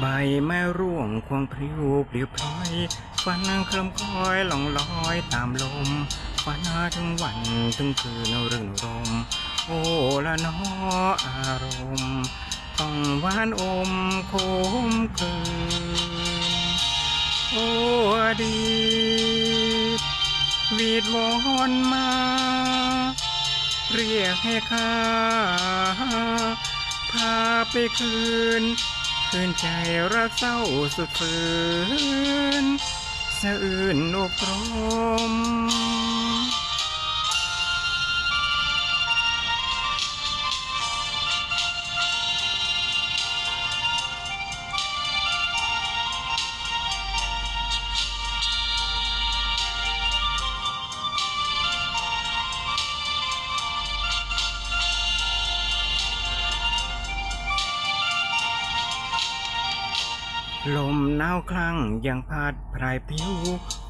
ใบไม้ร่วงควงพริ้วปลิวพลอยฝันเคลิ้มคล้อยล่องลอยตามลมฝันถึงวันถึงคืนเรื่นรม โอ้ละนออารมณ์ต้องหวานอมคมคืนโอ้อดีตวีดวอนมา เรียกให้ข้าพาไปคืน คืนใจรักเศร้าสุดฝืนสะอื่นอกรม ลมหนาวคลั่งยังพัดพรายผิว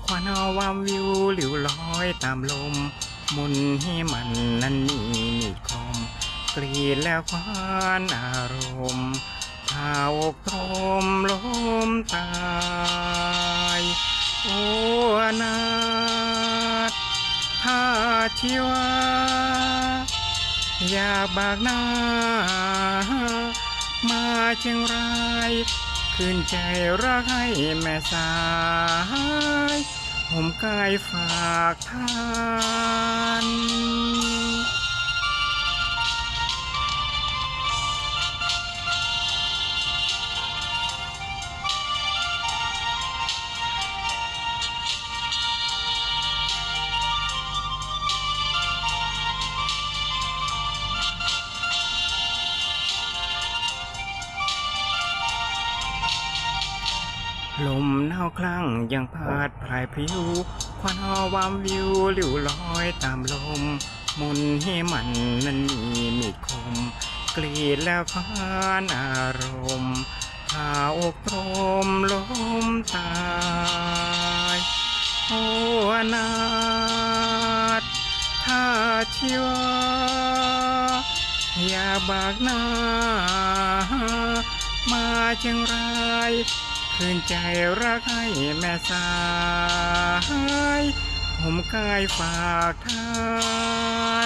ควันาวามวิวหลิวลอยตามลม มุนให้มันนั้นมีมีดคม กรีดแล้วควานอารมณ์พาอกตรมลมตาย โอ้นาถถ้าชีวาอยากบากหน้า มาเชียงราย คืนใจรักให้แม่สายผมกายฝากทาน ลมหนาวคลั่งยังพัดพรายพริ้วควันหอวามวิวหลิวลอยตามลมมุนให้มันนั้นมีมีดคม กรีดแล้วควานอารมณ์พาอกตรมลมตายโอ้นาถถ้าชีวาอย่าบากหน้ามาเชียงราย คืนใจรักให้แม่สายผมกายฝากทาน